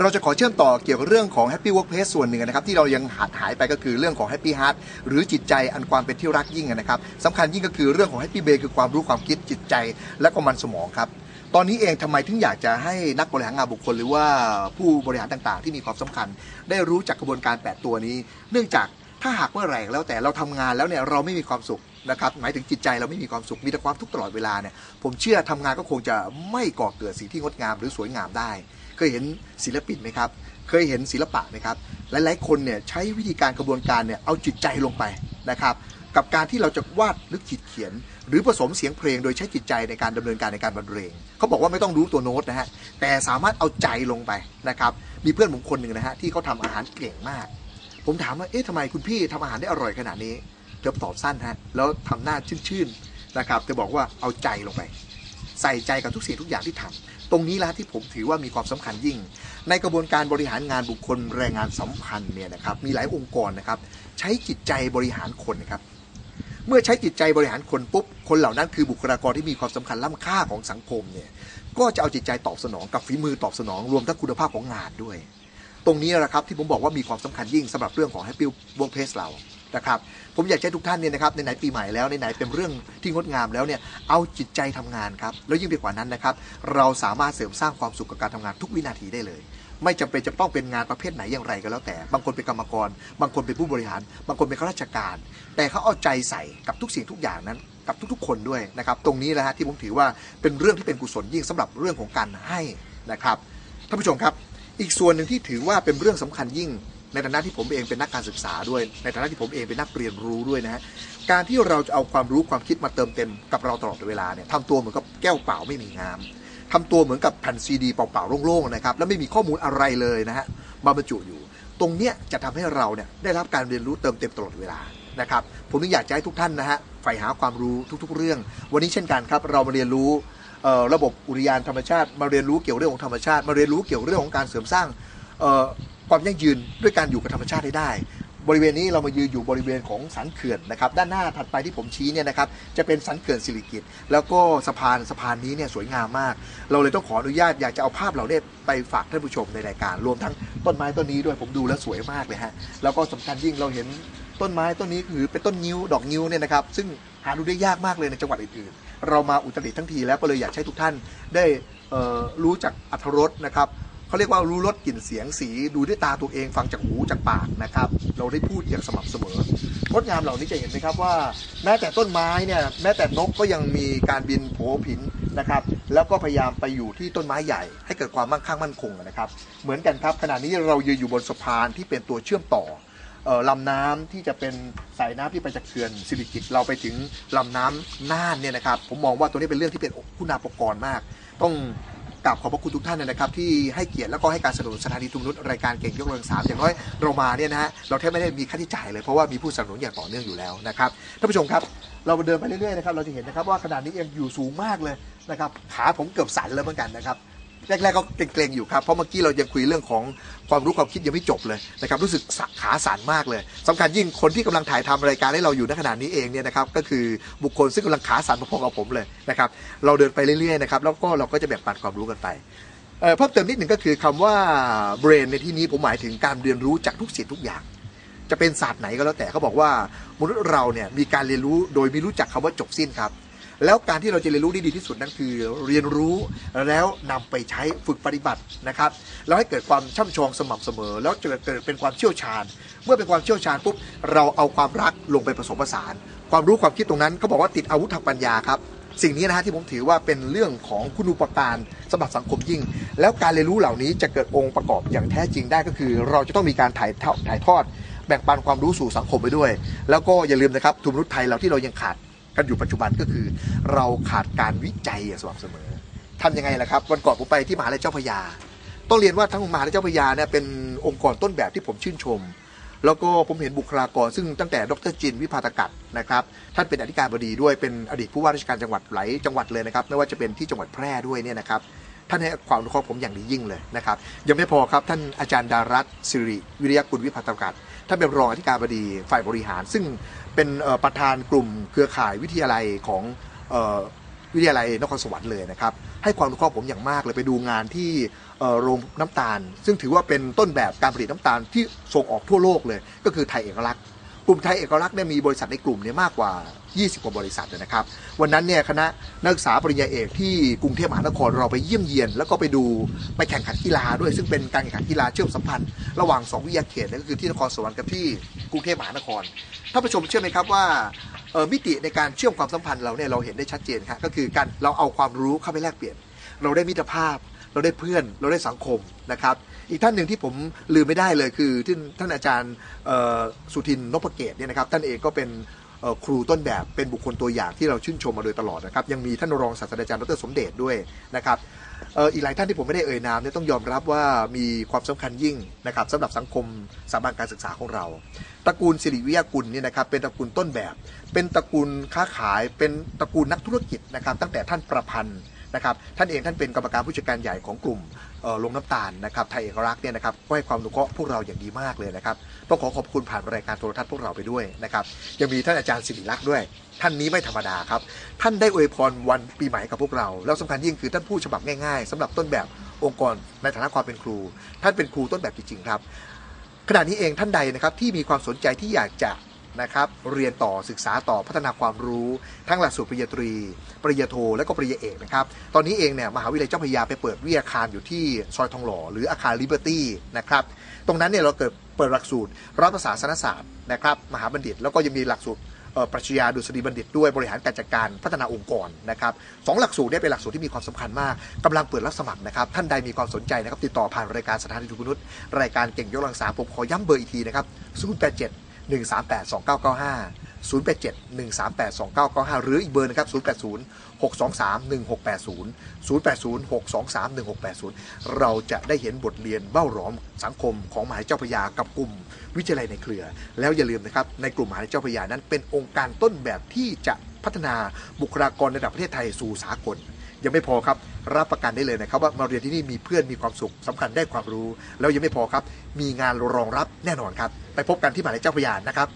เราจะขอเชื่อมต่อเกี่ยวกับเรื่องของ Happy Workplace ส่วนหนึ่งนะครับ ที่เรายังหาดหายไปก็คือเรื่องของ Happy Heart หรือจิตใจอันความเป็นที่รักยิ่งนะครับสำคัญยิ่งก็คือเรื่องของ Happy Brain คือความรู้ความคิดจิตใจ และก็มันสมองครับตอนนี้เองทำไมถึงอยากจะให้นักบริหารงานบุคคลหรือว่าผู้บริหารต่างๆ ที่มีความสำคัญ ได้รู้จักกระบวนการ 8 ตัวนี้ เนื่องจากถ้าหากเมื่อไหร่แล้วแต่เราทำงานแล้วเนี่ยเราไม่มีความสุขนะครับหมายถึงจิตใจเราไม่มีความสุขมีแต่ความทุกข์ตลอดเวลาเนี่ยผมเชื่อทำงานก็คงจะไม่ก่อเกิดสิ่งที่งดงามหรือสวยงามได้ เคยเห็นศิลปินไหมครับ เคยเห็นศิลปะไหมครับ หลายๆ คนเนี่ยใช้วิธีการกระบวนการเนี่ยเอาจิตใจลงไปนะครับกับการที่เราจะวาดหรือขีดเขียน หรือผสมเสียงเพลงโดยใช้จิตใจในการดำเนินการในการบรรเลงเขาบอกว่าไม่ต้องรู้ตัวโน้ตนะฮะแต่สามารถเอาใจลงไปนะครับมีเพื่อนผมคนหนึ่งนะฮะที่เขาทำอาหารเก่งมาก ผมถามว่าเอ๊ะทำไมคุณพี่ทำอาหารได้อร่อยขนาดนี้เธอตอบสั้นฮะแล้วทำหน้าชื่นๆนะครับเธอบอกว่าเอาใจลงไป ใส่ใจกับทุกสิ่งทุกอย่างที่ทำตรงนี้ละที่ผมถือว่ามีความสำคัญยิ่ง ในกระบวนการบริหารงานบุคคลแรงงานสัมพันธ์เนี่ยนะครับมีหลายองค์กรนะครับ ใช้จิตใจบริหารคนนะครับเมื่อใช้จิตใจบริหารคนปุ๊บคนเหล่านั้นคือบุคลากรที่มีความสำคัญล้ำค่าของสังคมเนี่ยก็จะเอาจิตใจตอบสนองกับฝีมือตอบสนอง รวมทั้งคุณภาพของงานด้วย ตรงนี้แหละครับที่ผมบอกว่ามีความสำคัญยิ่งสำหรับเรื่องของ Happy Workplace เรา นะครับผมอยากให้ทุกท่านเนี่ยนะครับในไหนปีใหม่แล้วในไหนเป็นเรื่องที่งดงามแล้วเนี่ยเอาจิตใจทำงานครับแล้วยิ่งไปกว่านั้นนะครับเราสามารถเสริมสร้างความสุขกับการทำงานทุกวินาทีได้เลย ไม่จำเป็นจะต้องเป็นงานประเภทไหนอย่างไรก็แล้วแต่ บางคนเป็นกรรมกร บางคนเป็นผู้บริหาร บางคนเป็นข้าราชการ แต่เขาเอาใจใส่กับทุกสิ่งทุกอย่างนั้นกับทุกๆ คนด้วยนะครับตรงนี้แหละฮะที่ผมถือว่าเป็นเรื่องที่เป็นกุศลยิ่งสำหรับเรื่องของการให้นะครับท่านผู้ชมครับ อีกส่วนหนึ่งที่ถือว่าเป็นเรื่องสำคัญยิ่ง ในฐานะที่ผมเองเป็นนักการศึกษาด้วย ในฐานะที่ผมเองเป็นนักเรียนรู้ด้วยนะฮะการที่เราจะเอาความรู้ความคิดมาเติมเต็มกับเราตลอดเวลาเนี่ยทำตัวเหมือนกับแก้วเปล่าไม่มีน้ำทำตัวเหมือนกับแผ่นซีดีเปล่าๆโล่งๆนะครับแล้วไม่มีข้อมูลอะไรเลยนะฮะมาบรรจุอยู่ ตรงเนี้ยจะทำให้เราเนี่ยได้รับการเรียนรู้เติมเต็มตลอดเวลานะครับผมถึงอยากจะให้ทุกท่านนะฮะใฝ่หาความรู้ทุกๆ เรื่อง วันนี้เช่นกันครับ เรามาเรียนรู้ระบบอุทยานธรรมชาติ มาเรียนรู้เกี่ยวเรื่องของธรรมชาติ มาเรียนรู้เกี่ยวเรื่องของการเสริมสร้างเความยั่งยืนด้วยการอยู่กับธรรมชาติให้ได้ บริเวณนี้เรามายืนอยู่บริเวณของสันเขื่อนนะครับด้านหน้าถัดไปที่ผมชี้เนี่ยนะครับจะเป็นสันเขื่อนสิริกิตแล้วก็สะพานสะพานนี้เนี่ยสวยงามมาก เราเลยต้องขออนุญาตอยากจะเอาภาพเราเนี่ยไปฝากท่านผู้ชมในรายการ รวมทั้งต้นไม้ต้นนี้ด้วยผมดูแล้วสวยมากเลยฮะแล้วก็สำคัญยิ่งเราเห็นต้นไม้ต้นนี้คือเป็นต้นงิ้วดอกงิ้วเนี่ยนะครับซึ่งหาดูได้ยากมากเลยในจังหวัดอื่นๆ เรามาอุตรดิตถ์ทั้งทีแล้วก็เลยอยากให้ทุกท่านได้รู้จักอัธรสนะครับ เขาเรียกว่ารู้รสกลิ่นเสียงสีดูด้วยตาตัวเองฟังจากหูจากปากนะครับ เราได้พูดอย่างสม่ำเสมองดงามเหล่านี้จะเห็นไหมครับว่า แม้แต่ต้นไม้เนี่ยแม้แต่นกก็ยังมีการบินโผผินนะครับ แล้วก็พยายามไปอยู่ที่ต้นไม้ใหญ่ ให้เกิดความมั่งคั่งมั่นคงนะครับ เหมือนกันครับขณะนี้เรายืนอยู่บนสะพานที่เป็นตัวเชื่อมต่อลำน้ำที่จะเป็นสายน้ำที่ไปจากเขื่อนสิริกิตเราไปถึงลำน้ำน่านเนี่ยนะครับ ผมมองว่าตัวนี้เป็นเรื่องที่เป็นคุณาปกรณ์มาก ต้อง กราบขอบพระคุณทุกท่านนะครับที่ให้เกียรติแล้วก็ให้การสนับสนุนสถานีทุงนุษย์รายการเก่งยกกำลังสามอย่างน้อยเรามาเนี่ยนะฮะเราแทบไม่ได้มีค่าใช้จ่ายเลยเพราะว่ามีผู้สนับสนุนอย่างต่อเนื่องอยู่แล้วนะครับท่านผู้ชมครับ เราเดินไปเรื่อยๆนะครับเราจะเห็นนะครับว่าขนาดนี้เองอยู่สูงมากเลยนะครับขาผมเกือบสั่นแล้วเหมือนกันนะครับ แรกๆก็เกรงๆอยู่ครับ เพราะเมื่อกี้เรายังคุยเรื่องของความรู้ความคิดยังไม่จบเลยนะครับรู้สึกขาสั่นมากเลยสำคัญยิ่งคนที่กำลังถ่ายทำรายการให้เราอยู่ในขณะนี้เองเนี่ยนะครับก็คือบุคคลซึ่งกำลังขาสั่นพอๆกับผมเลยนะครับเราเดินไปเรื่อยๆนะครับแล้วก็เราก็จะแบ่งปันความรู้กันไปเพิ่มเติมนิดหนึ่งก็คือคำว่า brain ในที่นี้ผมหมายถึงการเรียนรู้จากทุกสิ่งทุกอย่าง จะเป็นศาสตร์ไหนก็แล้วแต่เขาบอกว่ามนุษย์เราเนี่ยมีการเรียนรู้โดยไม่รู้จักคำว่าจบสิ้นครับ แล้วการที่เราจะเรียนรู้ได้ดีที่สุดนั่นคือเรียนรู้แล้วนำไปใช้ฝึกปฏิบัตินะครับแล้วให้เกิดความช่ำชองสม่ำเสมอ แล้วจะเกิดเป็นความเชี่ยวชาญ เมื่อเป็นความเชี่ยวชาญปุ๊บเราเอาความรักลงไปผสมผสาน ความรู้ความคิดตรงนั้นเขาบอกว่าติดอาวุธทางปัญญาครับสิ่งนี้นะฮะที่ผมถือว่าเป็นเรื่องของคุณูปการสำหรับสังคมยิ่ง แล้วการเรียนรู้เหล่านี้จะเกิดองค์ประกอบอย่างแท้จริงได้ก็คือ เราจะต้องมีการถ่ายทอดถ่ายทอด แบ่งปันความรู้สู่สังคมไปด้วย แล้วก็อย่าลืมนะครับทุนมนุษย์ไทยเราที่เรายังขาด กันอยู่ปัจจุบันก็คือ เราขาดการวิจัยอย่างสม่ำเสมอทำยังไงล่ะครับ วันก่อนผมไปที่มหาลัยเจ้าพยา ต้องเรียนว่าทั้งมหาลัยเจ้าพยาเนี่ยเป็นองค์กรต้นแบบที่ผมชื่นชม แล้วก็ผมเห็นบุคลากร ซึ่งตั้งแต่ดรจินวิพาตกัดนะครับท่านเป็นอธิการบดีด้วยเป็นอดีตผู้ว่าราชการจังหวัดหลายจังหวัดเลยนะครับไม่ว่าจะเป็นที่จังหวัดแพร่ด้วยเนี่ยนะครับ ท่านให้ความรู้ผมอย่างดียิ่งเลยนะครับยังไม่พอครับท่านอาจารย์ดารัตสิริวิริยกุลวิพาตกัดท่านเป็นรองอธิการบดีฝ่ายบริหาร ซึ่งเป็นประธานกลุ่มเครือข่ายวิทยาลัยของวิทยาลัยนครสวรรค์เลยนะครับให้ความรู้ข้อผมอย่างมากเลยไปดูงานที่โรงน้ำตาล ซึ่งถือว่าเป็นต้นแบบการผลิตน้ำตาลที่ส่งออกทั่วโลกเลย ก็คือไทยเอกลักษณ์ กลุ่มไทยเอกลักษณ์เนี่ยมีบริษัทในกลุ่มเนี่ยมากกว่า 20 กว่าบริษัทเลยนะครับ วันนั้นเนี่ยคณะนักศึกษาปริญญาเอกที่กรุงเทพมหานครเราไปเยี่ยมเยียน แล้วก็ไปดูไปแข่งขันกีฬาด้วย ซึ่งเป็นการแข่งขันกีฬาเชื่อมสัมพันธ์ ระหว่าง 2 วิทยาเขตนั่นก็คือที่นครสวรรค์กับที่กรุงเทพมหานครท่านผู้ชมเชื่อไหมครับว่ามิติในการเชื่อมความสัมพันธ์เราเนี่ยเราเห็นได้ชัดเจนครับก็คือการเราเอาความรู้เข้าไปแลกเปลี่ยน เราได้มิตรภาพ เราได้เพื่อนเราได้สังคมนะครับ อีกท่านหนึ่งที่ผมลืมไม่ได้เลยคือที่ท่านอาจารย์สุทินนพเกตเนี่ยนะครับ ท่านเองก็เป็นครูต้นแบบเป็นบุคคลตัวอย่างที่เราชื่นชมมาโดยตลอดนะครับ ยังมีท่านรองศาสตราจารย์ดรสมเด็จด้วยนะครับอีกหลายท่านที่ผมไม่ได้เอ่ยนามเนี่ยต้องยอมรับว่ามีความสำคัญยิ่งนะครับสำหรับสังคมสถาบันการศึกษาของเราตระกูลสิริวิทยากุลเนี่ยนะครับเป็นตระกูลต้นแบบ เป็นตระกูลค้าขาย เป็นตระกูลนักธุรกิจนะครับ ตั้งแต่ท่านประพันธ์ นะครับท่านเองท่านเป็นกรรมการผู้จัดการใหญ่ของกลุ่มเอ่อลงน้ำตาลนะครับไทยเอกลักษ์เนี่ยนะครับก็ให้ความอนุเคราะห์พวกเราอย่างดีมากเลยนะครับต้องขอขอบคุณผ่านรายการโทรทัศน์พวกเราไปด้วยนะครับยังมีท่านอาจารย์สิริลักษณ์ด้วย ท่านนี้ไม่ธรรมดาครับ ท่านได้อวยพรวันปีใหม่กับพวกเรา แล้วสำคัญยิ่งคือท่านผู้ฉบับง่ายๆสำหรับต้นแบบองค์กรในฐานะความเป็นครู ท่านเป็นครูต้นแบบจริงๆครับขณะนี้เองท่านใดนะครับที่มีความสนใจที่อยากจะ นะครับเรียนต่อศึกษาต่อพัฒนาความรู้ ทั้งหลักสูตรปริญญาตรี ปริญญาโท และก็ปริญญาเอกนะครับตอนนี้เองเนี่ยมหาวิทยาลัยเจ้าพระยาไปเปิดวิทยาคารอยู่ที่ซอยทองหล่อหรืออาคารลิเบอร์ตี้นะครับตรงนั้นเนี่ยเราเกิดเปิดหลักสูตรรัฐศาสนศาสตร์นะครับมหาบัณฑิต แล้วก็ยังมีหลักสูตรปรัชญาดุษฎีบัณฑิตด้วยบริหารการจัดการพัฒนาองค์กรนะครับสองหลักสูตรเนี่ยเป็นหลักสูตรที่มีความสำคัญมากกำลังเปิดรับสมัครนะครับ ท่านใดมีความสนใจนะครับ ติดต่อผ่านรายการสถานีทุกนุษย์รายการเก่งยกลังสาผมขอย้ำเบอร์อีกทีนะครับ 087 138 2995 087 138 2995 หรืออีกเบอร์นะครับ 080 623 1680 080 623 1680 เราจะได้เห็นบทเรียนเบ้าหลอมสังคมของมหาวิทยายเจ้าพยากับกลุ่มวิจัยในเครือ แล้วอย่าลืมนะครับ ในกลุ่มมหาวิทยายเจ้าพยานั้นเป็นองค์การต้นแบบที่จะพัฒนาบุคลากรระดับประเทศไทยสู่สากล ยังไม่พอครับ รับประกันได้เลยนะครับว่ามาเรียนที่นี่มีเพื่อนมีความสุขสำคัญได้ความรู้ แล้วยังไม่พอครับ มีงานรองรับแน่นอนครับ ไปพบกันที่มหาวิทยาลัยเจ้าพระยานะครับ